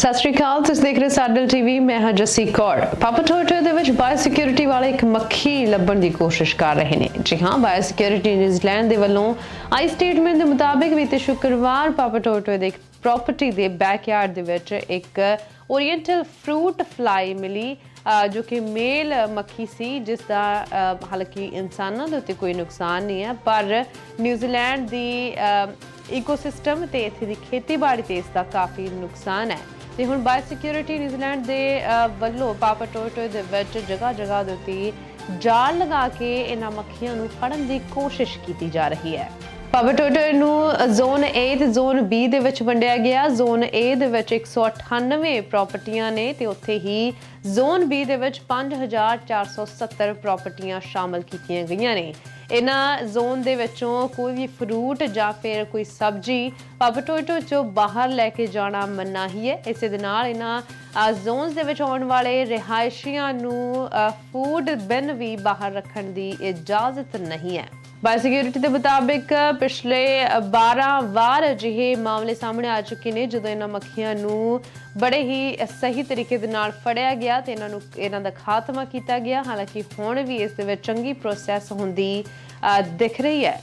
ਸਤਿ ਸ਼੍ਰੀ ਅਕਾਲ, ਤੁਸੀਂ ਦੇਖ ਰਹੇ ਸਾਡਲ ਟੀਵੀ, ਮੈਂ ਹਾਂ ਜੱਸੀ ਕੌਰ। ਪਾਪਾ ਟੋਟੋ ਦੇ ਵਿੱਚ ਬਾਇਓਸਿਕਿਉਰਿਟੀ ਵਾਲੇ ਇੱਕ ਮੱਖੀ ਲੱਭਣ ਦੀ ਕੋਸ਼ਿਸ਼ ਕਰ ਰਹੇ ਨੇ। ਜੀ ਹਾਂ ਬਾਇਓਸਿਕਿਉਰਿਟੀ ਨਿਊਜ਼ੀਲੈਂਡ ਦੇ ਵੱਲੋਂ ਆਈ ਸਟੇਟਮੈਂਟ ਦੇ ਮੁਤਾਬਿਕ ਬੀਤੇ ਸ਼ੁੱਕਰਵਾਰ ਪਾਪਾ ਟੋਟੋ ਦੇ ਇੱਕ ਪ੍ਰਾਪਰਟੀ ਦੇ ਬੈਕਯਾਰਡ ਦੇ ਵਿੱਚ ਇੱਕ ਓਰੀਐਂਟਲ ਫਰੂਟ ਫਲਾਈ ਮਿਲੀ ਜੋ ਕਿ ਮੇਲ ਮੱਖੀ ਸੀ, ਜਿਸ ਦਾ ਹਾਲਾਂਕਿ ਇਨਸਾਨਾਂ ਦੇ ਉੱਤੇ ਕੋਈ ਨੁਕਸਾਨ ਨਹੀਂ ਹੈ, ਪਰ ਨਿਊਜ਼ੀਲੈਂਡ ਦੀ ਇਕੋਸਿਸਟਮ ਤੇ ਇੱਥੇ ਦੀ ਖੇਤੀਬਾੜੀ ਤੇ ਇਸ ਦਾ ਕਾਫੀ ਨੁਕਸਾਨ ਹੈ। ਤੇ ਹੁਣ ਬਾਇ ਸਿਕਿਉਰਿਟੀ ਨਿਊਜ਼ੀਲੈਂਡ ਦੇ ਵੱਲੋਂ ਪਾਪਾ ਟੋਟੋ ਦੇ ਵਿੱਚ ਜਗ੍ਹਾ ਜਗ੍ਹਾ ਦੇ ਉੱਤੇ ਜਾਲ ਲਗਾ ਕੇ ਇਹਨਾਂ ਮੱਖੀਆਂ ਨੂੰ ਫੜਨ ਦੀ ਕੋਸ਼ਿਸ਼ ਕੀਤੀ ਜਾ ਰਹੀ ਹੈ। ਪਾਪਾ ਟੋਟੋ ਨੂੰ ਜ਼ੋਨ A ਤੇ ਜ਼ੋਨ B ਦੇ ਵਿੱਚ ਵੰਡਿਆ ਗਿਆ। ਜ਼ੋਨ A ਦੇ ਵਿੱਚ 198 ਪ੍ਰਾਪਰਟੀਆਂ ਨੇ ਤੇ ਉੱਥੇ ਹੀ ਜ਼ੋਨ B ਦੇ ਵਿੱਚ 5470 ਪ੍ਰਾਪਰਟੀਆਂ ਸ਼ਾਮਲ ਕੀਤੀਆਂ ਗਈਆਂ ਨੇ। ਇਹਨਾਂ ਜ਼ੋਨ ਦੇ ਵਿੱਚੋਂ ਕੋਈ ਵੀ ਫਰੂਟ ਜਾਂ ਫਿਰ ਕੋਈ ਸਬਜ਼ੀ ਪਬਟੋਟੋ ਚੋਂ ਬਾਹਰ ਲੈ ਕੇ ਜਾਣਾ ਮਨਾਹੀ ਹੈ ਇਸੇ ਦੇ ਨਾਲ ਇਹਨਾਂ ਜ਼ੋਨਸ ਦੇ ਵਿੱਚ ਆਉਣ ਵਾਲੇ ਰਿਹਾਇਸ਼ੀਆਂ ਨੂੰ ਫੂਡ ਬਿਨ ਵੀ ਬਾਹਰ ਰੱਖਣ ਦੀ ਇਜਾਜ਼ਤ ਨਹੀਂ ਹੈ। ਬਾਇਓਸਿਕਿਉਰਿਟੀ ਦੇ ਮੁਤਾਬਿਕ ਪਿਛਲੇ 12 ਵਾਰ ਅਜਿਹੇ ਮਾਮਲੇ ਸਾਹਮਣੇ ਆ ਚੁੱਕੇ ਨੇ, ਜਦੋਂ ਇਹਨਾਂ ਮੱਖੀਆਂ ਨੂੰ ਬੜੇ ਹੀ ਸਹੀ ਤਰੀਕੇ ਦੇ ਨਾਲ ਫੜਿਆ ਗਿਆ ਤੇ ਇਹਨਾਂ ਨੂੰ, ਇਹਨਾਂ ਦਾ ਖਾਤਮਾ ਕੀਤਾ ਗਿਆ। ਹਾਲਾਂਕਿ ਹੁਣ ਵੀ ਇਸ ਦੇ ਵਿੱਚ ਚੰਗੀ ਪ੍ਰੋਸੈਸ ਹੁੰਦੀ ਦਿਖ ਰਹੀ ਹੈ।